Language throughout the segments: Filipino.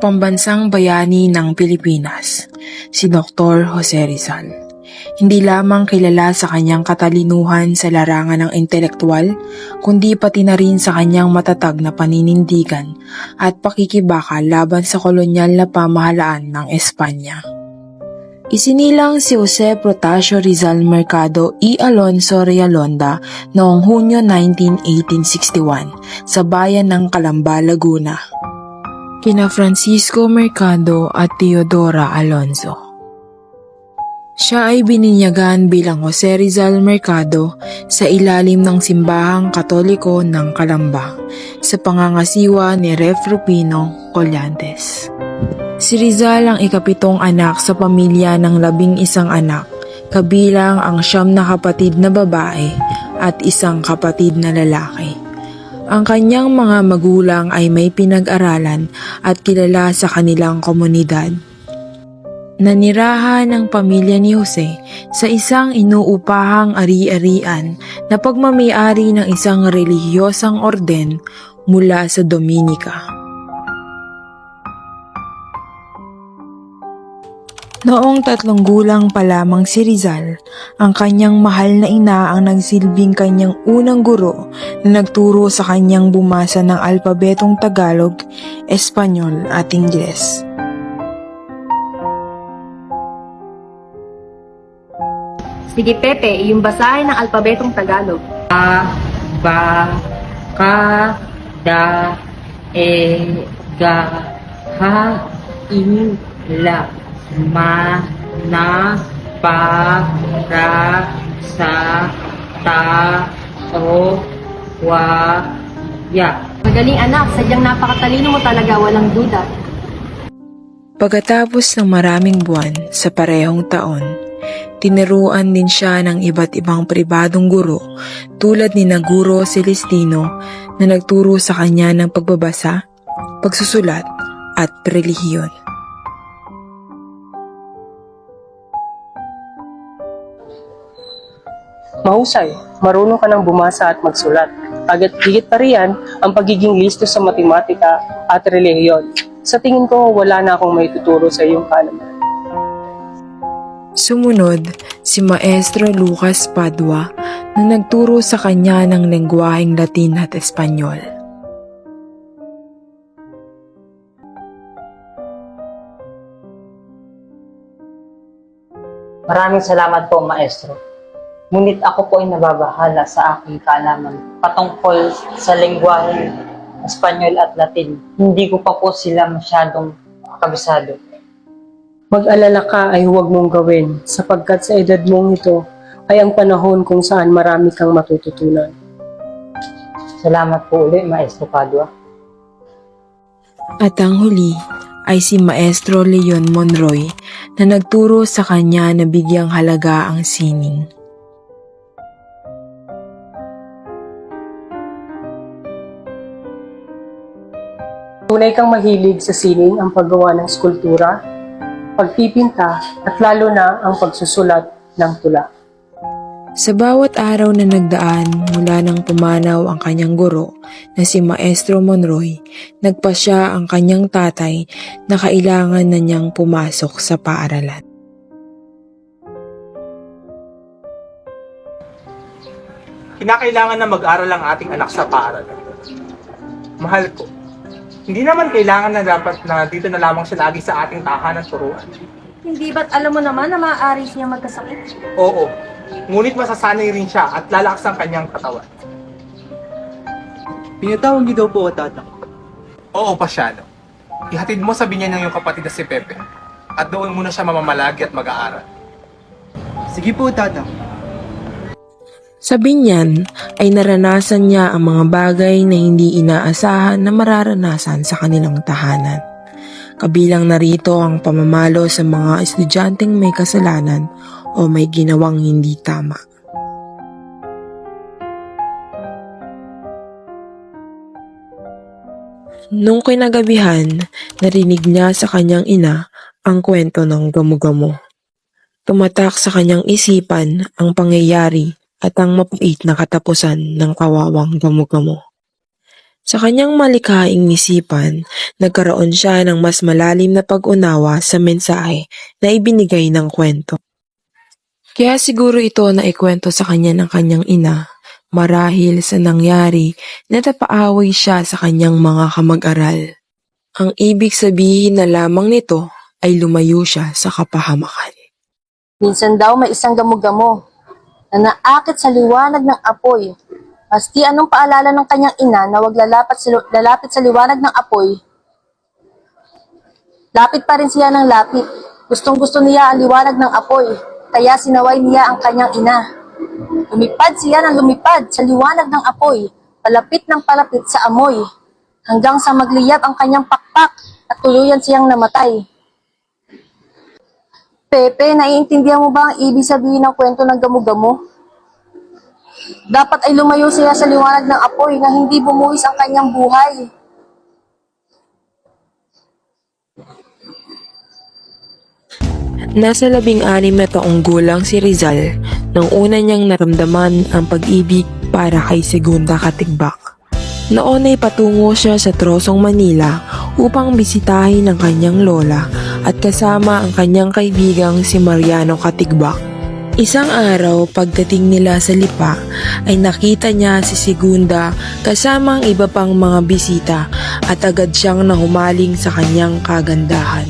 ang pambansang bayani ng Pilipinas, si Dr. Jose Rizal. Hindi lamang kilala sa kanyang katalinuhan sa larangan ng intelektual, kundi pati na rin sa kanyang matatag na paninindigan at pakikibaka laban sa kolonyal na pamahalaan ng Espanya. Isinilang si Jose Protasio Rizal Mercado y Alonso Realonda noong Hunyo 19, 1861 sa bayan ng Calamba, Laguna. Kina Francisco Mercado at Teodora Alonso. Siya ay bininyagan bilang Jose Rizal Mercado sa ilalim ng simbahang katoliko ng Calamba sa pangangasiwa ni Ref Rufino Collantes. Si Rizal ang ikapitong anak sa pamilya ng labing isang anak, kabilang ang siyam na kapatid na babae at isang kapatid na lalaki. Ang kanyang mga magulang ay may pinag-aralan at kilala sa kanilang komunidad. Nanirahan ng pamilya ni Jose sa isang inuupahang ari-arian na pagmamayari ng isang relihiyosang orden mula sa Dominika. Noong tatlong gulang pa lamang si Rizal, ang kanyang mahal na ina ang nagsilbing kanyang unang guro na nagturo sa kanyang bumasa ng alpabetong Tagalog, Espanyol at Ingles. Sige Pepe, yung basahin ng alpabetong Tagalog. A, ba, ka, da, e, ga, ha, i, la, ma, na, pa, ra, sa, ta, o, wa, ya. Magaling anak, sadyang napakatalino mo talaga, walang duda. Pagkatapos ng maraming buwan sa parehong taon, tinuruan din siya ng iba't ibang pribadong guro tulad ni na Guro Celestino na nagturo sa kanya ng pagbabasa, pagsusulat at relihiyon. Mahusay, marunong ka ng bumasa at magsulat. Agad higit pa riyan ang pagiging listo sa matematika at relihiyon. Sa tingin ko, wala na akong may tuturo sa iyong kaalaman. Sumunod, si Maestro Lucas Padua na nagturo sa kanya ng lengguaheng Latin at Espanyol. Maraming salamat po, Maestro. Ngunit ako po ay nababahala sa aking kaalaman patungkol sa lengguwahe Espanyol at Latin. Hindi ko pa po sila masyadong kabisado. Mag-alala ka ay huwag mong gawin sapagkat sa edad mong ito ay ang panahon kung saan marami kang matututunan. Salamat po ulit, Maestro Padua. At ang huli ay si Maestro Leon Monroy na nagturo sa kanya na bigyang halaga ang sining. Tunay kang mahilig sa sining ang paggawa ng skulptura, pagpipinta at lalo na ang pagsusulat ng tula. Sa bawat araw na nagdaan mula nang pumanaw ang kanyang guro na si Maestro Monroy, nagpa siya ang kanyang tatay na kailangan na niyang pumasok sa paaralan. kinakailangan na mag-aral ang ating anak sa paaralan. Mahal ko, hindi naman kailangan na dapat na dito na lamang siya lagi sa ating tahanan turuan. Hindi ba't alam mo naman na maaari siya magkasakit? Oo, ngunit masasanay rin siya at lalakas ang kanyang katawan. Pinatawag niyo daw po o tata. Oo, pasyado. Ihatid mo sa binyan ng iyong kapatid na si Pepe at doon muna siya mamamalagi at mag-aaral. Sige po tata. Sa binyan ay naranasan niya ang mga bagay na hindi inaasahan na mararanasan sa kanilang tahanan. Kabilang narito ang pamamalo sa mga estudyanteng may kasalanan o may ginawang hindi tama. Nung kinagabihan, narinig niya sa kanyang ina ang kwento ng gamo-gamo. Tumatak sa kanyang isipan ang pangyayari at ang mapait na katapusan ng kawawang gamo-gamo. Sa kanyang malikhaing isipan, nagkaroon siya ng mas malalim na pag-unawa sa mensahe na ibinigay ng kwento. Kaya siguro ito na ikwento sa kanya ng kanyang ina, marahil sa nangyari na tapaaway siya sa kanyang mga kamag-aral. Ang ibig sabihin na lamang nito ay lumayo siya sa kapahamakan. Minsan daw may isang gamo-gamo na naakit sa liwanag ng apoy. Maski anong paalala ng kanyang ina na wag lalapit sa, lalapit sa liwanag ng apoy, lapit pa rin siya ng lapit. Gustong gusto niya ang liwanag ng apoy, kaya sinaway niya ang kanyang ina. Lumipad siya ng lumipad sa liwanag ng apoy, palapit ng palapit sa amoy, hanggang sa magliyab ang kanyang pakpak at tuluyan siyang namatay. Pepe, naiintindihan mo ba ang ibig sabihin ng kwento ng gamo-gamo? Dapat ay lumayo siya sa liwanag ng apoy na hindi bumuwis ang kanyang buhay. Nasa labing anim na taong gulang si Rizal nang una niyang naramdaman ang pag-ibig para kay Segunda Katigbak. Noon ay patungo siya sa Trosong Manila upang bisitahin ang kanyang lola at kasama ang kanyang kaibigang si Mariano Katigbak. Isang araw pagdating nila sa Lipa ay nakita niya si Segunda kasama ang iba pang mga bisita at agad siyang nahumaling sa kanyang kagandahan.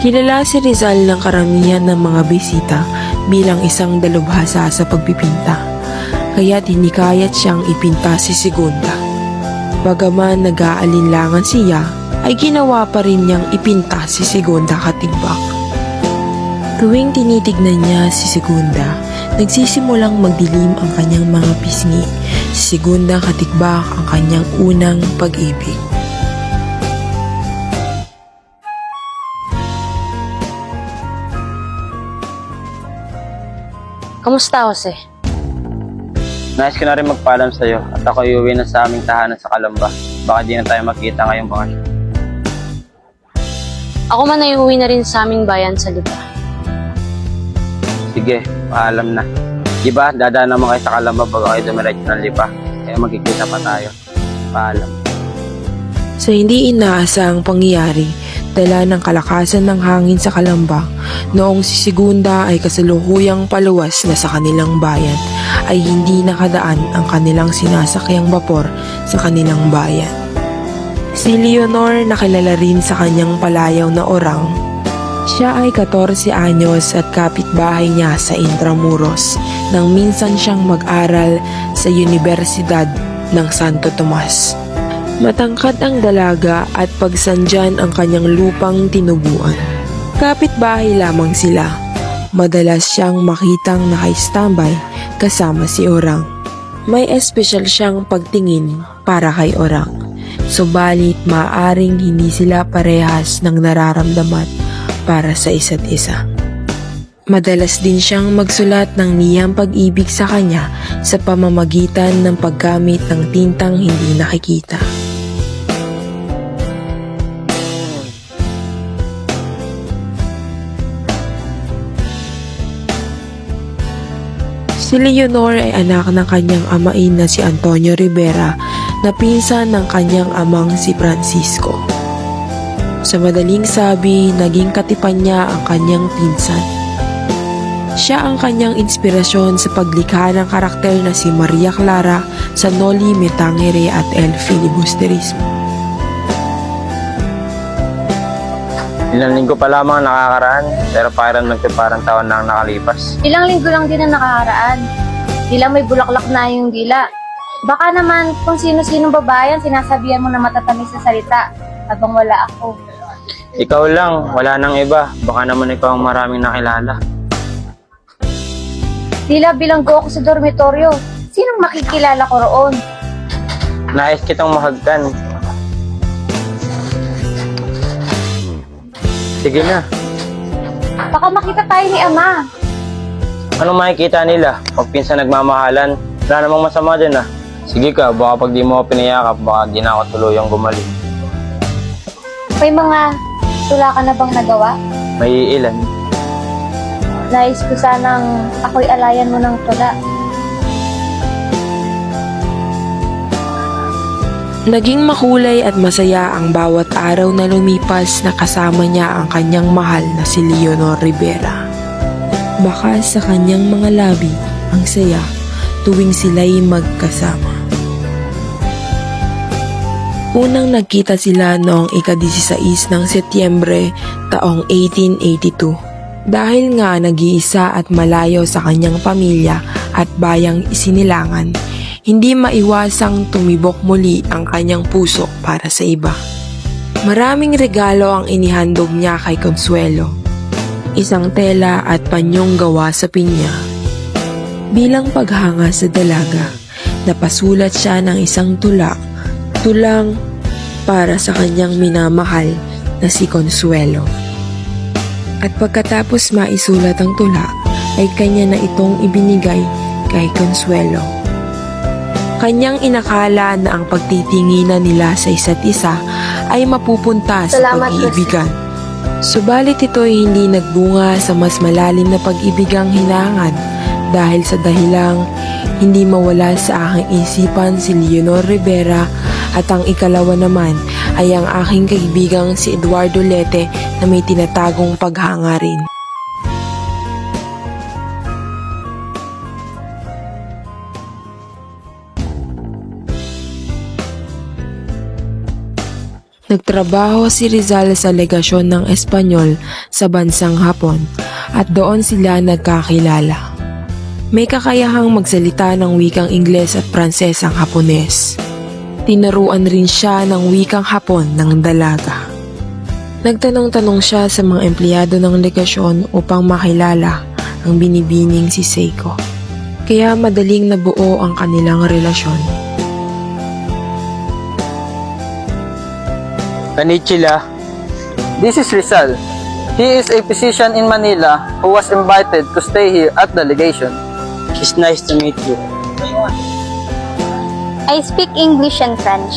Kilala si Rizal ng karamihan ng mga bisita bilang isang dalubhasa sa pagpipinta. Kaya tinikayat siyang ipinta si Segunda. Bagaman nag-aalinlangan siya, ay ginawa pa rin niyang ipinta si Segunda katigbak. Tuwing tinitignan niya si Segunda, nagsisimulang magdilim ang kanyang mga pisngi. Si Segunda katigbak ang kanyang unang pag-ibig. Kamusta, Jose? Nais ko na rin magpaalam sa'yo at ako iuwi na sa aming tahanan sa Kalamba. Baka di na tayo magkita ngayong bakasyon. Ako man ay uwi na rin sa aming bayan sa Lipa. Sige, paalam na. Di ba, dadaan naman kayo sa Kalamba bago kayo dumiretso ng lipa. Kaya magkikita pa tayo. Paalam. Sa hindi inaasang pangyayari, dala ng kalakasan ng hangin sa Kalamba, noong si Segunda ay kasalukuyang paluwas na sa kanilang bayan, ay hindi nakadaan ang kanilang sinasakyang bapor sa kanilang bayan. Si Leonor nakilala rin sa kanyang palayaw na orang. Siya ay 14 anyos at kapitbahay niya sa Intramuros nang minsan siyang mag-aral sa Universidad ng Santo Tomas. Matangkad ang dalaga at pagsandyan ang kanyang lupang tinubuan. Kapit-bahay lamang sila. Madalas siyang makitang naka-standby kasama si Orang. May espesyal siyang pagtingin para kay Orang. Subalit maaring hindi sila parehas ng nararamdaman para sa isa't isa. Madalas din siyang magsulat ng niyang pag-ibig sa kanya sa pamamagitan ng paggamit ng tintang hindi nakikita. Si Leonor ay anak ng kanyang amain na si Antonio Rivera na pinsan ng kanyang amang si Francisco. Sa madaling sabi, naging katipan niya ang kanyang pinsan. Siya ang kanyang inspirasyon sa paglikha ng karakter na si Maria Clara sa Noli Me Tangere at El Filibusterismo. Ilang linggo pa lamang ang nakakaraan, pero parang taon na ang nakalipas. Ilang linggo lang din ang nakakaraan. Dila may bulaklak na yung dila. Baka naman kung sino-sinong babayan sinasabihan mo na matatamis sa salita habang wala ako. Ikaw lang, wala nang iba. Baka naman ikaw ang maraming nakilala. Dila bilanggo ako sa dormitoryo. Sinong makikilala ko roon? Nais kitang mahagkan. Sige na. Baka makita tayo ni Ama. Anong makikita nila? Pag pinsan nagmamahalan, wala namang masama dyan ah. Sige ka, baka pag di mo ako pinayakap, baka di na ako tuluyang gumaling. May mga tula ka na bang nagawa? May ilan. Nais ko sanang ako'y alayan mo ng tula. Naging makulay at masaya ang bawat araw na lumipas na kasama niya ang kanyang mahal na si Leonor Rivera. Baka sa kanyang mga labi ang saya tuwing sila'y magkasama. Unang nagkita sila noong ika-16 ng Setyembre taong 1882 dahil nga nag-iisa at malayo sa kanyang pamilya at bayang isinilangan, hindi maiwasang tumibok muli ang kanyang puso para sa iba. Maraming regalo ang inihandog niya kay Consuelo. Isang tela at panyong gawa sa pinya. Bilang paghanga sa dalaga, napasulat siya ng isang tula, tulang para sa kanyang minamahal na si Consuelo. At pagkatapos maisulat ang tula, ay kanya na itong ibinigay kay Consuelo. Kanyang inakala na ang pagtitinginan nila sa isa't isa ay mapupunta sa Salamat, pag-iibigan. Subalit ito ay hindi nagbunga sa mas malalim na pag-ibigang hinangad dahil sa dahilang hindi mawala sa aking isipan si Leonor Rivera at ang ikalawa naman ay ang aking kaibigang si Eduardo Lete na may tinatagong paghanga rin. Nagtrabaho si Rizal sa legasyon ng Espanyol sa bansang Hapon at doon sila nagkakilala. May kakayahang magsalita ng wikang Ingles at Pranses ang Hapones. Tinaruan rin siya ng wikang Hapon ng dalaga. Nagtanong-tanong siya sa mga empleyado ng legasyon upang makilala ang binibining si Seiko. Kaya madaling nabuo ang kanilang relasyon. Konnichiwa. This is Rizal. He is a physician in Manila who was invited to stay here at the legation. It's nice to meet you. I speak English and French.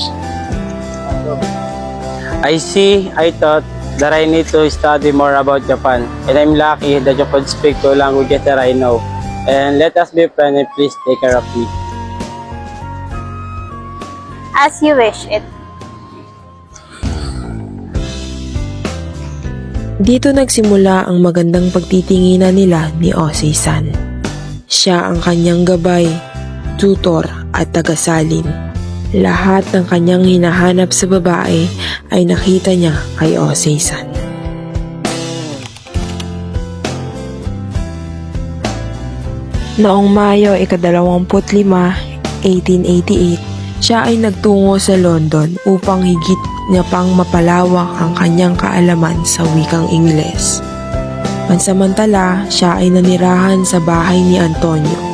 I see, I thought that I need to study more about Japan. And I'm lucky that you could speak two languages that I know. And let us be friends and please take care of me. As you wish it. Dito nagsimula ang magandang pagtitinginan nila ni Osei-san. Siya ang kanyang gabay, tutor at tagasalin. Lahat ng kanyang hinahanap sa babae ay nakita niya kay Osei-san. Noong Mayo ikadalawamput-lima, 1888, siya ay nagtungo sa London upang higit niya pang mapalawak ang kanyang kaalaman sa wikang Ingles. Pansamantala, siya ay nanirahan sa bahay ni Antonio.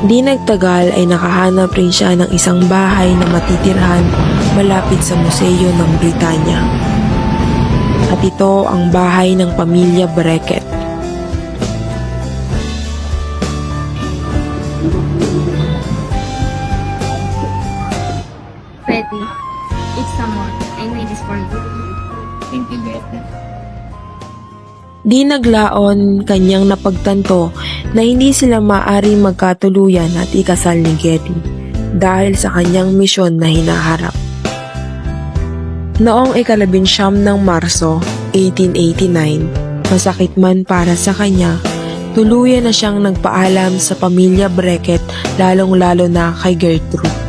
Di nagtagal ay nakahanap rin siya ng isang bahay na matitirhan malapit sa Museo ng Britanya. At ito ang bahay ng pamilya Brackett. Freddy, it's someone. I made this for you. Thank you, Greta. Di naglaon kanyang napagtanto na hindi sila maari magkatuluyan at ikasal ni Getty dahil sa kanyang misyon na hinaharap. Noong ikalabinsyam ng Marso 1889, masakit man para sa kanya, tuluyan na siyang nagpaalam sa pamilya Brackett lalong-lalo na kay Gertrude.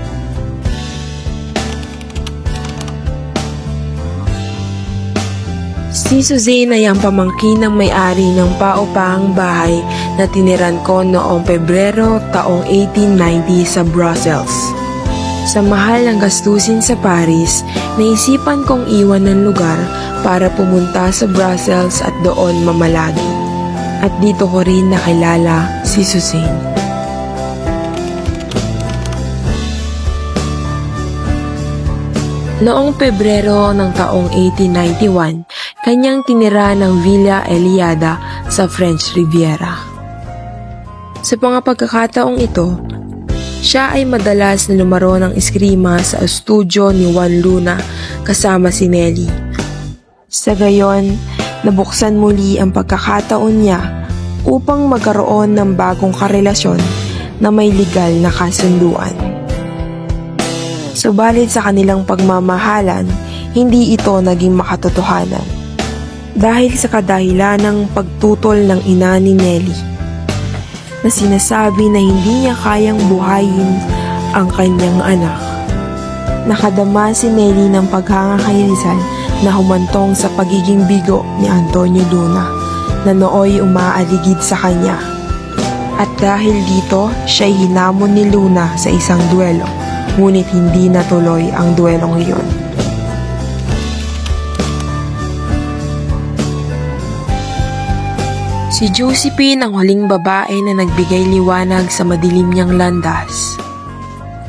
Si Suzanne ay ang pamangkin ng may-ari ng paupahang bahay na tiniran ko noong Pebrero taong 1890 sa Brussels. Sa mahal ng gastusin sa Paris, naisipan kong iwan ng lugar para pumunta sa Brussels at doon mamalagi. At dito ko rin nakilala si Suzanne. Noong Pebrero ng taong 1891, kanyang tinira ng Villa Eliada sa French Riviera. Sa mga pagkakataong ito, siya ay madalas na lumaro ng eskrima sa studio ni Juan Luna kasama si Nelly. Sa gayon, nabuksan muli ang pagkakataon niya upang magkaroon ng bagong karelasyon na may legal na kasunduan. Subalit sa kanilang pagmamahalan, hindi ito naging makatotohanan. Dahil sa kadahilan ng pagtutol ng ina ni Nelly, na sinasabi na hindi niya kayang buhayin ang kanyang anak. Nakadama si Nelly ng paghanga kay na humantong sa pagiging bigo ni Antonio Luna na nooy umaaligid sa kanya. At dahil dito, siya'y hinamon ni Luna sa isang duelo, ngunit hindi natuloy ang duelong iyon. Si Josephine ang huling babae na nagbigay liwanag sa madilim niyang landas.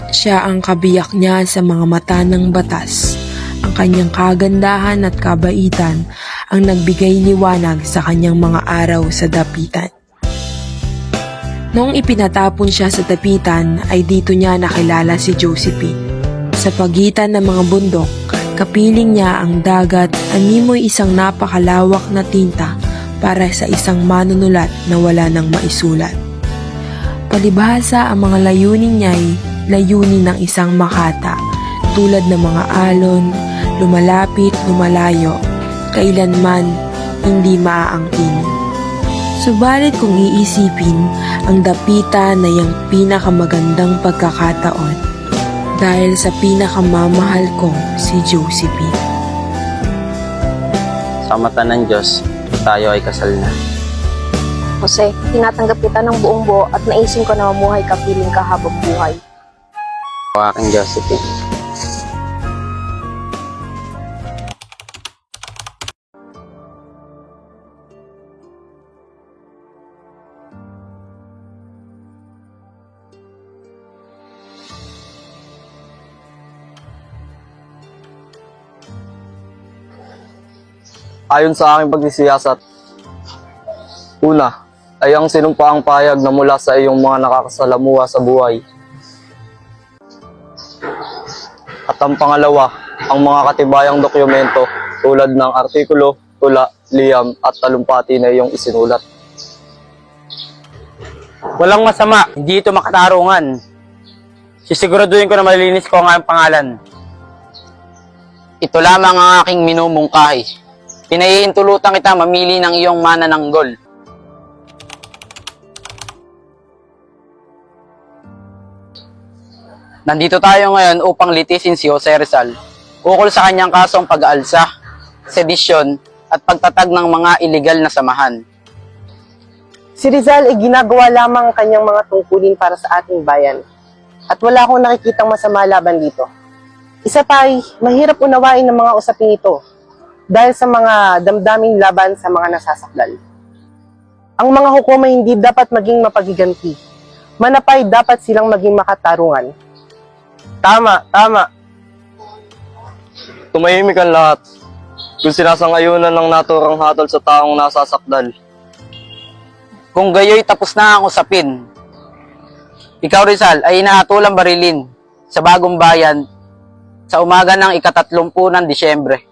Siya ang kabiyak niya sa mga mata ng batas. Ang kanyang kagandahan at kabaitan ang nagbigay liwanag sa kanyang mga araw sa dapitan. Noong ipinatapon siya sa dapitan ay dito niya nakilala si Josephine. Sa pagitan ng mga bundok, kapiling niya ang dagat animoy isang napakalawak na tinta para sa isang manunulat na wala nang maisulat. Palibhasa ang mga layunin niya ay layunin ng isang makata tulad ng mga alon, lumalapit, lumalayo, kailanman hindi maaangkin. Subalit kung iisipin, ang dapita na yung pinakamagandang pagkakataon dahil sa pinakamamahal kong si Josephine. Sa mata ng Diyos, tayo ay kasal na. Jose, tinatanggap kita ng buong buo at naisin ko na mamuhay ka piling ka habang buhay. O aking Josephine. Ayon sa aking pagsisiyasat, una, ay ang sinumpaang payag na mula sa iyong mga nakakasalamuha sa buhay. At ang pangalawa, ang mga katibayang dokumento tulad ng artikulo, tula, liyam at talumpati na iyong isinulat. Walang masama, hindi ito makatarungan. Sisiguraduhin ko na malinis ko ang pangalan. Ito lamang ang aking minumungkahi. Pinahihintulutan kita mamili ng iyong mana ng gol. Nandito tayo ngayon upang litisin si Jose Rizal ukol sa kanyang kasong pag-aalsa, sedisyon, at pagtatag ng mga illegal na samahan. Si Rizal ay ginagawa lamang ang kanyang mga tungkulin para sa ating bayan. At wala akong nakikitang masama laban dito. Isa pa ay mahirap unawain ng mga usaping ito dahil sa mga damdaming laban sa mga nasasakdal. Ang mga hukom ay hindi dapat maging mapagiganti. Manapay dapat silang maging makatarungan. Tama, tama. Tumahimik ang lahat. Kung sinasangayunan ng naturang hatol sa taong nasasakdal. Kung gayoy tapos na ang usapin. Ikaw Rizal ay inaatulang barilin sa bagong bayan sa umaga ng ikatatlumpu ng Disyembre.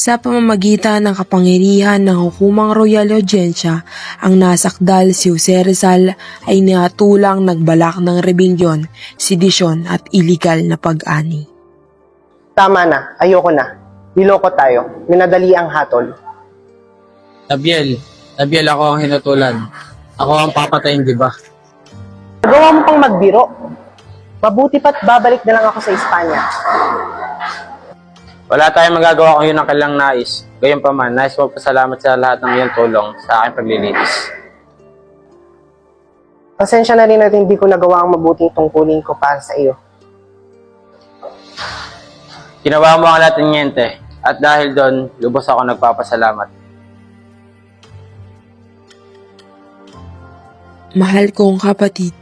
Sa pamamagitan ng kapangyarihan ng hukumang Royal Audiencia, ang nasakdal si Jose Rizal ay niatulang nagbalak ng rebelyon, sedisyon at illegal na pag-ani. Tama na, ayoko na. Niloko tayo. Minadali ang hatol. Tabiel, Tabiel ako ang hinutulan. Ako ang papatayin, di ba? Nagawa mo pang magbiro. Mabuti pa't babalik na lang ako sa Espanya. Wala tayong magagawa kung yun ang kailang nais. Gayunpaman, nais mo pasalamat sa lahat ng iyong tulong sa aking paglilitis. Pasensya na rin at hindi ko nagawa ang mabuting tungkulin ko para sa iyo. Ginawa mo ang lahat ng niente, at dahil doon, lubos ako nagpapasalamat. Mahal kong kapatid,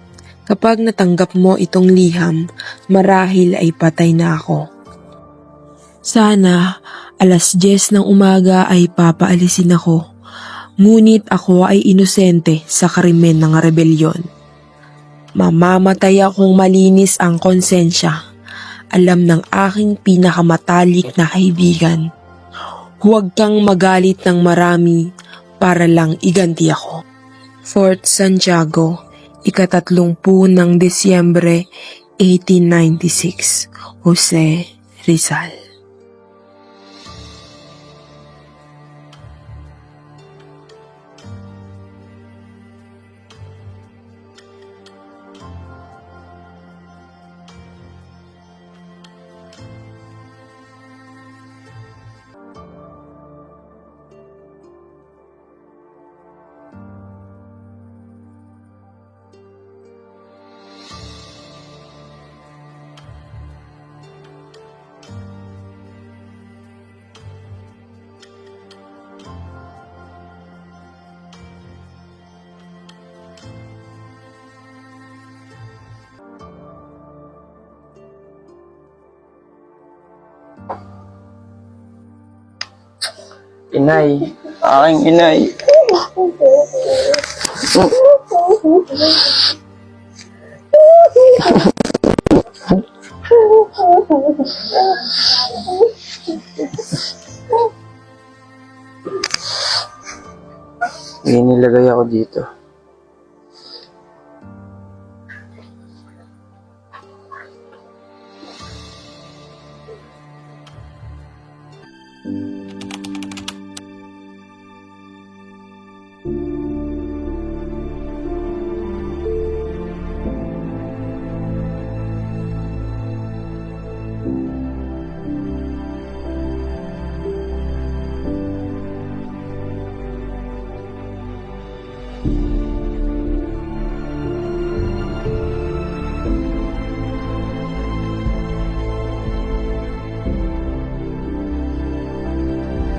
kapag natanggap mo itong liham, marahil ay patay na ako. Sana alas 10 ng umaga ay papaalisin ako, ngunit ako ay inosente sa krimen ng rebelyon. Mamamatay akong malinis ang konsensya, alam ng aking pinakamatalik na kaibigan. Huwag kang magalit ng marami para lang iganti ako. Fort Santiago, ikatatlongpu ng Disyembre 1896, Jose Rizal. Inay, aking inay. Hindi nilagay ako dito.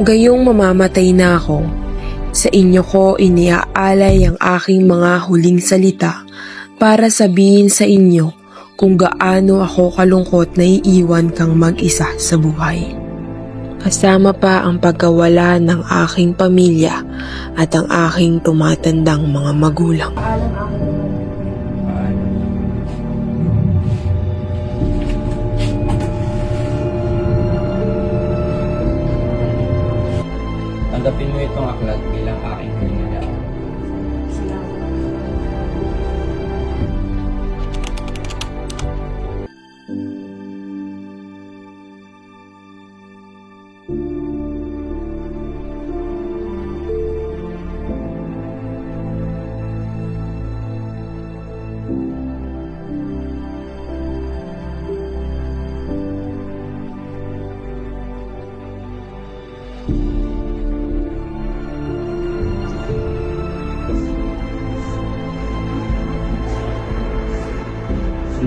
Gayong mamamatay na ako, sa inyo ko iniaalay ang aking mga huling salita para sabihin sa inyo kung gaano ako kalungkot na iiwan kang mag-isa sa buhay. Kasama pa ang pagkawala ng aking pamilya at ang aking tumatandang mga magulang. Tanggapin mo itong aklat bilang aking hininga.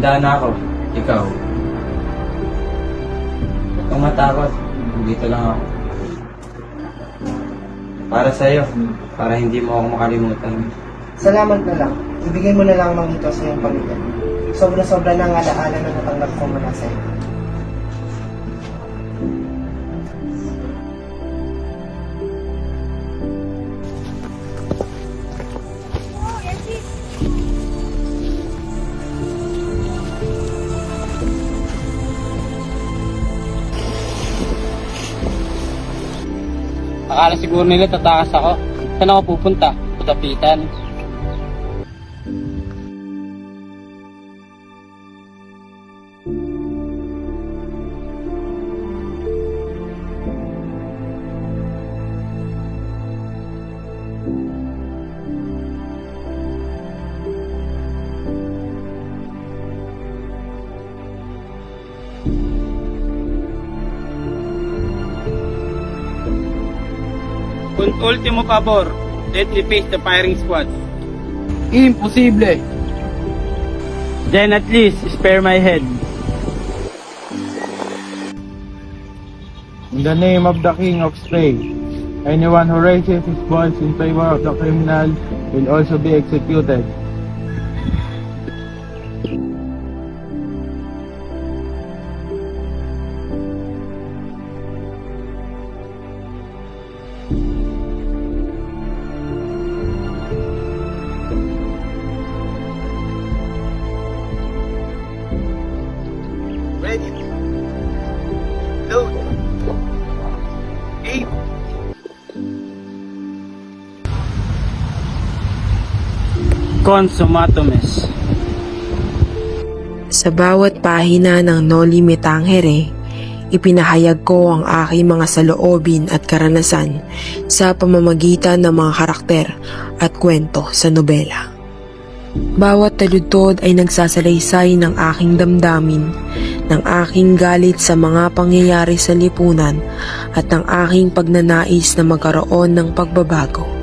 Handa na ako. Ikaw. Huwag matakot. Dito lang ako. Para sa'yo. Para hindi mo ako makalimutan. Salamat na lang. Ibigay mo na lang mang ito sa iyong pamilya. Sobra-sobra na ang alaala na natanggap ko mula sa siguro nila tatakas ako. Saan ako pupunta? Putapitan. Ultimo favor, let me face the firing squad. Imposible. Then at least spare my head. In the name of the King of Spain, anyone who raises his voice in favor of the criminal will also be executed. Consumatomes. Sa bawat pahina ng Noli Me Tangere, ipinahayag ko ang aking mga saloobin at karanasan sa pamamagitan ng mga karakter at kwento sa nobela. Bawat taludtod ay nagsasalaysay ng aking damdamin, ng aking galit sa mga pangyayari sa lipunan at ng aking pagnanais na magkaroon ng pagbabago.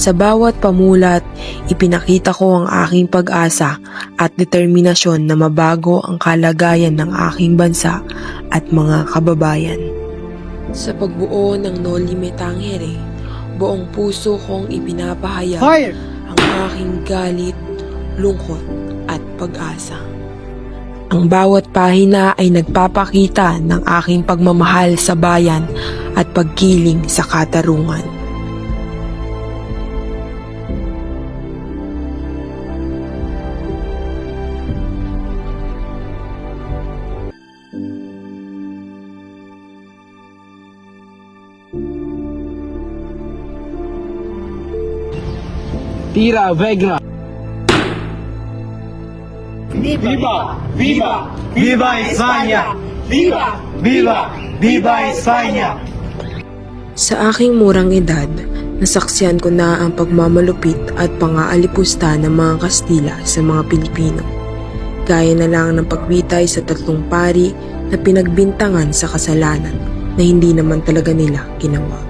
Sa bawat pamulat, ipinakita ko ang aking pag-asa at determinasyon na mabago ang kalagayan ng aking bansa at mga kababayan. Sa pagbuo ng Noli Me Tangere, buong puso kong ipinapahayag ang aking galit, lungkot at pag-asa. Ang bawat pahina ay nagpapakita ng aking pagmamahal sa bayan at pagkiling sa katarungan. Tira Vegra. Viva! Viva! Viva España! Viva! Viva! Viva España! Sa aking murang edad, nasaksiyan ko na ang pagmamalupit at pangaalipusta ng mga Kastila sa mga Pilipino. Gaya na lang ng pagwitay sa tatlong pari na pinagbintangan sa kasalanan na hindi naman talaga nila ginawa.